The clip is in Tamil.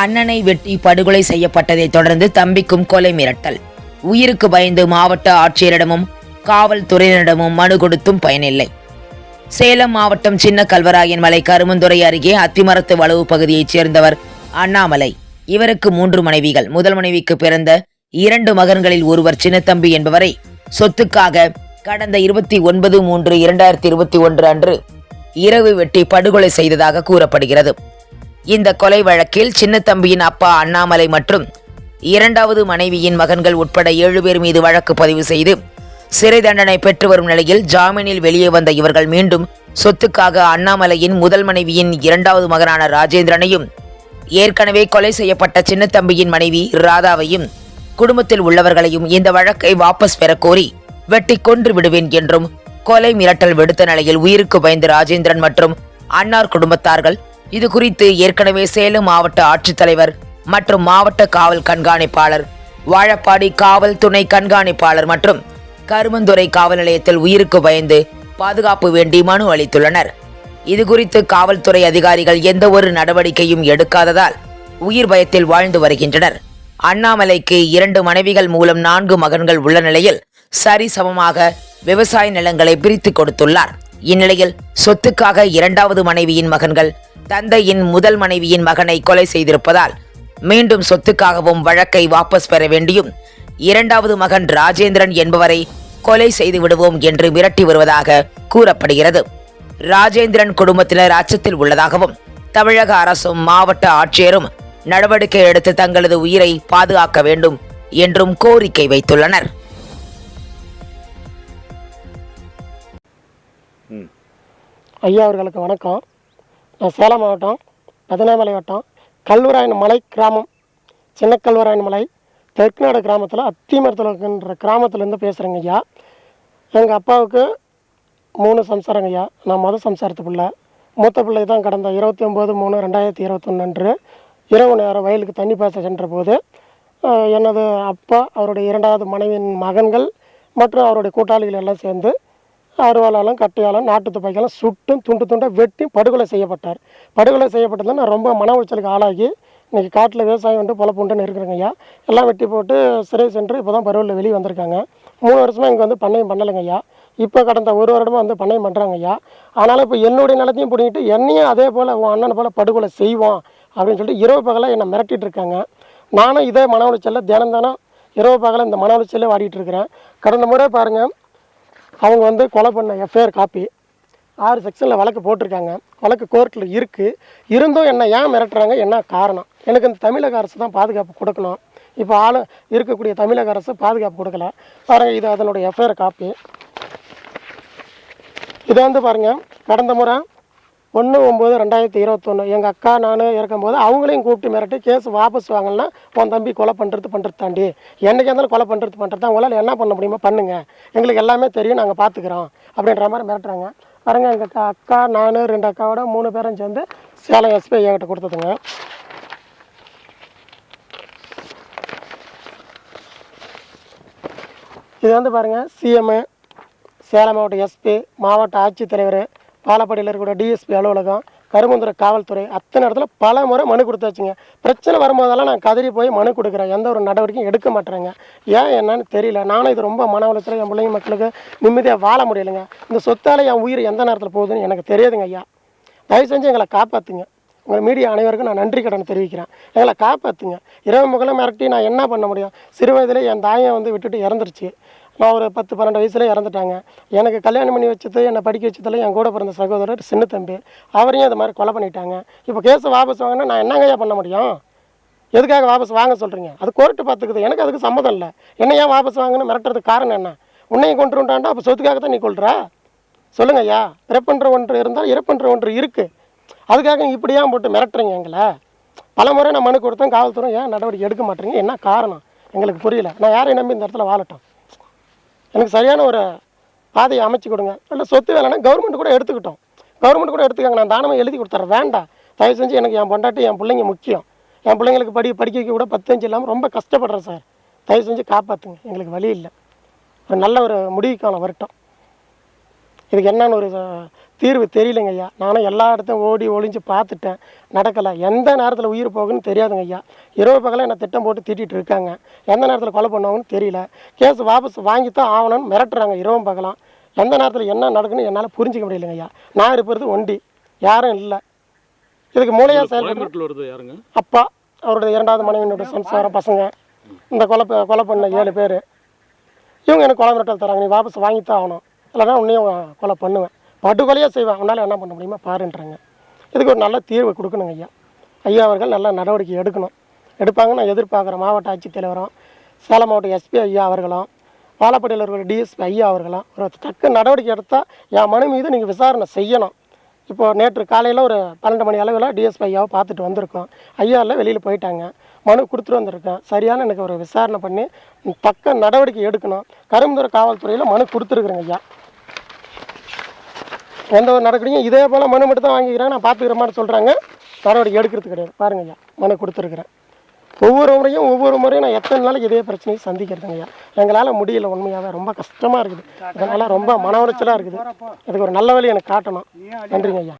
அண்ணனை வெட்டி படுகொலை செய்யப்பட்டதைத் தொடர்ந்து தம்பிக்கும் கொலை மிரட்டல். உயிருக்கு பயந்து மாவட்ட ஆட்சியரிடமும் காவல்துறையினரிடமும் மனு கொடுத்தும் பயனில்லை. சேலம் மாவட்டம் சின்ன கல்வராயன் மலை கருமந்துறை அருகே அத்திமரத்து வளவு பகுதியைச் சேர்ந்தவர் அண்ணாமலை. இவருக்கு மூன்று மனைவிகள். முதல் மனைவிக்கு பிறந்த இரண்டு மகன்களில் ஒருவர் சின்னத்தம்பி என்பவரை சொத்துக்காக கடந்த இருபத்தி ஒன்பது மூன்று இரண்டாயிரத்தி இருபத்தி ஒன்று அன்று இரவு வெட்டி படுகொலை செய்ததாக கூறப்படுகிறது. இந்த கொலை வழக்கில் சின்னத்தம்பியின் அப்பா அண்ணாமலை மற்றும் இரண்டாவது மனைவியின் மகன்கள் உட்பட ஏழு பேர் மீது வழக்கு பதிவு செய்து சிறை தண்டனை பெற்று வரும் நிலையில் ஜாமீனில் வெளியே வந்த இவர்கள் மீண்டும் சொத்துக்காக அண்ணாமலையின் முதல் மனைவியின் இரண்டாவது மகனான ராஜேந்திரனையும் ஏற்கனவே கொலை செய்யப்பட்ட சின்னத்தம்பியின் மனைவி ராதாவையும் குடும்பத்தில் உள்ளவர்களையும் இந்த வழக்கை வாபஸ் பெற கோரி வெட்டி கொன்று விடுவேன் என்றும் கொலை மிரட்டல் விடுத்த நிலையில் உயிருக்கு பயந்து ராஜேந்திரன் மற்றும் அன்னார் குடும்பத்தார்கள் இது குறித்து ஏற்கனவே சேலம் மாவட்ட ஆட்சித்தலைவர் மற்றும் மாவட்ட காவல் கண்காணிப்பாளர் வாழப்பாடி காவல் துணை கண்காணிப்பாளர் மற்றும் கருமந்துறை காவல் நிலையத்தில் உயிருக்கு பயந்து பாதுகாப்பு வேண்டி மனு அளித்துள்ளனர். இது குறித்து காவல்துறை அதிகாரிகள் எந்த ஒரு நடவடிக்கையும் எடுக்காததால் உயிர் பயத்தில் வாழ்ந்து வருகின்றனர். அண்ணாமலைக்கு இரண்டு மனைவிகள் மூலம் நான்கு மகன்கள் உள்ள நிலையில் சரிசமமாக விவசாய நிலங்களை பிரித்து கொடுத்துள்ளார். இந்நிலையில் சொத்துக்காக இரண்டாவது மனைவியின் மகன்கள் தந்தையின் முதல் மனைவியின் மகனை கொலை செய்திருப்பதால் மீண்டும் சொத்துக்காகவும் வழக்கை வாபஸ் பெற வேண்டியும் இரண்டாவது மகன் ராஜேந்திரன் என்பவரை கொலை செய்து விடுவோம் என்று மிரட்டி வருவதாக கூறப்படுகிறது. ராஜேந்திரன் குடும்பத்தினர் அச்சத்தில் உள்ளதாகவும் தமிழக அரசும் மாவட்ட ஆட்சியரும் நடவடிக்கை எடுத்து தங்களது உயிரை பாதுகாக்க வேண்டும் என்றும் கோரிக்கை வைத்துள்ளனர். ஐயா அவர்களுக்கு வணக்கம். சேலம் மாவட்டம் பதினாமலை வட்டம் கல்வராயன் மலை கிராமம் சின்ன கல்வராயன் மலை தெற்குநாடு கிராமத்தில் அத்திமரத்தில் இருக்கின்ற கிராமத்துலேருந்து பேசுகிறேங்க ஐயா. எங்கள் அப்பாவுக்கு மூணு சம்சாரங்க ஐயா. நான் மொதல் சம்சாரத்து பிள்ளை. மூத்த பிள்ளை தான் கடந்த இருபத்தி ஒம்பது மூணு ரெண்டாயிரத்தி இருபத்தொன்று அன்று இரவு நேரம் வயலுக்கு தண்ணி பாய்ச்ச சென்ற போது எனது அப்பா அவருடைய இரண்டாவது மனைவியின் மகன்கள் மற்றும் அவருடைய கூட்டாளிகள் எல்லாம் சேர்ந்து அருவாளாலும் கட்டையாலும் நாட்டு துப்பாக்கியாலும் சுட்டும் துண்டு துண்டாக வெட்டி படுகொலை செய்யப்பட்டார். படுகொலை செய்யப்பட்டதில் நான் ரொம்ப மன உளைச்சலுக்கு ஆளாகி இன்றைக்கி காட்டில் விவசாயம் வந்து பொழப்புண்டுன்னு இருக்கிறேங்க ஐயா. எல்லாம் வெட்டி போட்டு சிறை சென்று இப்போ தான் பருவத்தில் வெளியே வந்திருக்காங்க. மூணு வருஷமாக இங்கே வந்து பண்ணையும் பண்ணலைங்க ஐயா. இப்போ கடந்த ஒரு வருடமாக வந்து பண்ணையம் பண்ணுறாங்க ஐயா. ஆனாலும் இப்போ என்னுடைய நிலத்தையும் பிடிங்கிட்டு என்னையும் அதே போல் உன் அண்ணனை போல் படுகொலை செய்வோம் அப்படின்னு சொல்லிட்டு இரவு பகலாக என்னை மிரட்டிட்டு இருக்காங்க. நானும் இதே மன உளைச்சலில் தினம் தினம் இரவு பகலாக இந்த மன உளைச்சலே வாடிட்டு இருக்கிறேன். கடந்த முறை பாருங்கள் அவங்க வந்து கொலை பண்ண எஃப்ஐஆர் காப்பி ஆறு செக்ஷனில் வழக்கு போட்டிருக்காங்க. வழக்கு கோர்ட்டில் இருக்குது இருந்தும் என்ன ஏன் மிரட்டுறாங்க? என்ன காரணம்? எனக்கு இந்த தமிழக அரசு தான் பாதுகாப்பு கொடுக்கணும். இப்போ ஆள் இருக்கக்கூடிய தமிழக அரசு பாதுகாப்பு கொடுக்கல. பாருங்கள் இது அதனுடைய எஃப்ஐஆர் காப்பி இதை வந்து பாருங்கள் கடந்த முறை ஒன்று ஒம்பது ரெண்டாயிரத்தி இருபத்தொன்று எங்கள் அக்கா நான் இருக்கும்போது அவங்களையும் கூப்பிட்டு மிரட்டி கேஸ் வாபஸ் வாங்கலன்னா உன் தம்பி கொலை பண்ணுறது பண்ணுறது தாண்டி. என்றைக்கு இருந்தாலும் கொலை பண்ணுறது பண்ணுறது தான். உங்களால் என்ன பண்ண முடியுமோ பண்ணுங்கள் எங்களுக்கு எல்லாமே தெரியும் நாங்கள் பார்த்துக்குறோம் அப்படின்ற மாதிரி மிரட்டுறாங்க. பாருங்க எங்கள் அக்கா நான் ரெண்டு அக்காவோட மூணு பேரும் சேர்ந்து சேலம் எஸ்பி ஐயாக்கிட்ட கொடுத்ததுங்க. இது வந்து பாருங்கள் சிஎம்மு சேலம் மாவட்ட எஸ்பி மாவட்ட ஆட்சித்தலைவர் பாலப்பாடியில் இருக்கக்கூடிய டிஎஸ்பி அலுவலகம் கருமந்துறை காவல்துறை அத்தனை இடத்துல பல முறை மனு கொடுத்தாச்சுங்க. பிரச்சனை வரும்போதெல்லாம் நான் கதறி போய் மனு கொடுக்குறேன். எந்த ஒரு நடவடிக்கையும் எடுக்க மாட்டேறேங்க. ஏன் என்னன்னு தெரியல. நானும் இது ரொம்ப மன உளைச்சல என் பிள்ளைங்க மக்களுக்கு நிம்மதியாக வாழ முடியலைங்க. இந்த சொத்தால் என் உயிர் எந்த நேரத்தில் போகுதுன்னு எனக்கு தெரியாதுங்க ஐயா. தயவு செஞ்சு எங்களை காப்பாற்றுங்க உங்கள் மீடியா அனைவருக்கும் நான் நன்றி கடன் தெரிவிக்கிறேன். எங்களை காப்பாற்றுங்க இரவு முகலம் மிரட்டி நான் என்ன பண்ண முடியும்? சிறு வயதில் என் தாயை வந்து விட்டுட்டு இறந்துருச்சு. நான் ஒரு பத்து பன்னெண்டு வயசுலேயே இறந்துட்டாங்க. எனக்கு கல்யாணம் பண்ணி வச்சது என்னை படிக்க வச்சதில் என் கூட பிறந்த சகோதரர் சின்ன தம்பி. அவரையும் அது மாதிரி கொலை பண்ணிட்டாங்க. இப்போ கேஸை வாபஸ் வாங்கினா நான் என்னங்கய்யா பண்ண முடியும்? எதுக்காக வாபஸ் வாங்க சொல்கிறீங்க அது கோர்ட்டு பார்த்துக்குது. எனக்கு அதுக்கு சம்மதம் இல்லை. என்ன ஏன் வாபஸ் வாங்கன்னு மிரட்டுறதுக்கு காரணம் என்ன? உன்னையும் கொண்டு வந்தாண்டா அப்போ சொத்துக்காக தான் நீ கொள்ற சொல்லுங்க ஐயா. பிறப்பென்ற ஒன்று இருந்தால் இறப்புன்ற ஒன்று இருக்குது அதுக்காக நீ போட்டு மிரட்டுறீங்க எங்களை? பல முறை நான் மனு கொடுத்தேன் காவல்துறை ஏன் நடவடிக்கை எடுக்க மாட்டேறீங்க? என்ன காரணம்? எங்களுக்கு புரியல. நான் யாரையும் நம்பி இந்த இடத்துல வாழட்டும். எனக்கு சரியான ஒரு பாதையை அமைச்சு கொடுங்க. இல்லை சொத்து வேலைன்னா கவர்மெண்ட் கூட எடுத்துக்கிட்டோம். கவர்மெண்ட் கூட எடுத்துக்காங்க. நான் தானமாக எழுதி கொடுத்துறேன். வேண்டாம். தயவு செஞ்சு எனக்கு என் பொண்டாட்டி என் பிள்ளைங்க முக்கியம். என் பிள்ளைங்களுக்கு படி படிக்க வைக்க கூட பத்து அஞ்சு இல்லாமல் ரொம்ப கஷ்டப்படுறேன் சார். தயவு செஞ்சு காப்பாற்றுங்க எங்களுக்கு வழி இல்லை. ஒரு நல்ல ஒரு முடிவுக்கான காலம் வரட்டும். இதுக்கு என்னன்னு ஒரு தீர்வு தெரியலைங்க ஐயா. நானும் எல்லா இடத்தையும் ஓடி ஒளிஞ்சு பார்த்துட்டேன். நடக்கலை. எந்த நேரத்தில் உயிர் போகுன்னு தெரியாதுங்க ஐயா. இரவு பகல என்ன திட்டம் போட்டு திட்டிகிட்டு இருக்காங்க. எந்த நேரத்தில் கொலை பண்ணுவாங்கன்னு தெரியல. கேஸ் வாபஸ் வாங்கித்தான் ஆகணும்னு மிரட்டுறாங்க இரவும் பகலாம். எந்த நேரத்தில் என்ன நடக்குன்னு என்னால் புரிஞ்சிக்க முடியலைங்க ஐயா. நான் இருப்பது ஒண்டி. யாரும் இல்லை. இதுக்கு மூளையாக வருது யாருங்க? அப்பா அவருடைய இரண்டாவது மனைவியினுடைய சம்சாரம் பசங்க. இந்த கொலை கொலை பண்ண ஏழு பேர். இவங்க எனக்கு கொலை மிரட்டல் தராங்க. நீ வாபஸ் வாங்கித்தான் ஆகணும். இல்லைன்னா உன்னையும் கொலை பண்ணுவேன். படுகொலையாக செய்வேன் உன்னால் என்ன பண்ண முடியுமா பாருன்றாங்க. இதுக்கு ஒரு நல்ல தீர்வு கொடுக்கணுங்க ஐயா. ஐயா அவர்கள் நல்ல நடவடிக்கை எடுக்கணும். எடுப்பாங்கன்னு நான் எதிர்பார்க்குறேன். மாவட்ட ஆட்சித்தலைவரும் சேலம் மாவட்ட எஸ்பி ஐயா அவர்களும் வாழப்பட்டியில் இருக்கிற டிஎஸ்பி ஐயா அவர்களும் ஒரு தக்க நடவடிக்கை எடுத்தால் என் மனு மீது நீங்கள் விசாரணை செய்யணும். இப்போது நேற்று காலையில் ஒரு பன்னெண்டு மணி அளவில் டிஎஸ்பி ஐயாவை பார்த்துட்டு வந்திருக்கோம். ஐயாவில் வெளியில் போயிட்டாங்க. மனு கொடுத்துட்டு வந்திருக்கேன். சரியான எனக்கு ஒரு விசாரணை பண்ணி தக்க நடவடிக்கை எடுக்கணும். கரும்புதுறை காவல்துறையில் மனு கொடுத்துருக்குறேங்க ஐயா. எந்த ஒரு நடவடிக்கையும் இதே போல் மனு மட்டும் தான் வாங்கிக்கிறேன் நான் பார்த்துக்கிற மாதிரி சொல்கிறாங்க நடவடிக்கை எடுக்கிறது கிடையாது. பாருங்க ஐயா மனு கொடுத்துருக்குறேன். ஒவ்வொரு முறையும் ஒவ்வொரு முறையும் நான் எத்தனை நாளைக்கு இதே பிரச்சனையை சந்திக்கிறதுங்க ஐயா. எங்களால் முடியல உண்மையாகவே ரொம்ப கஷ்டமாக இருக்குது. அதனால் ரொம்ப மன உளைச்சலாக இருக்குது. இதுக்கு ஒரு நல்ல வழி எனக்கு காட்டணும். நன்றிங்க ஐயா.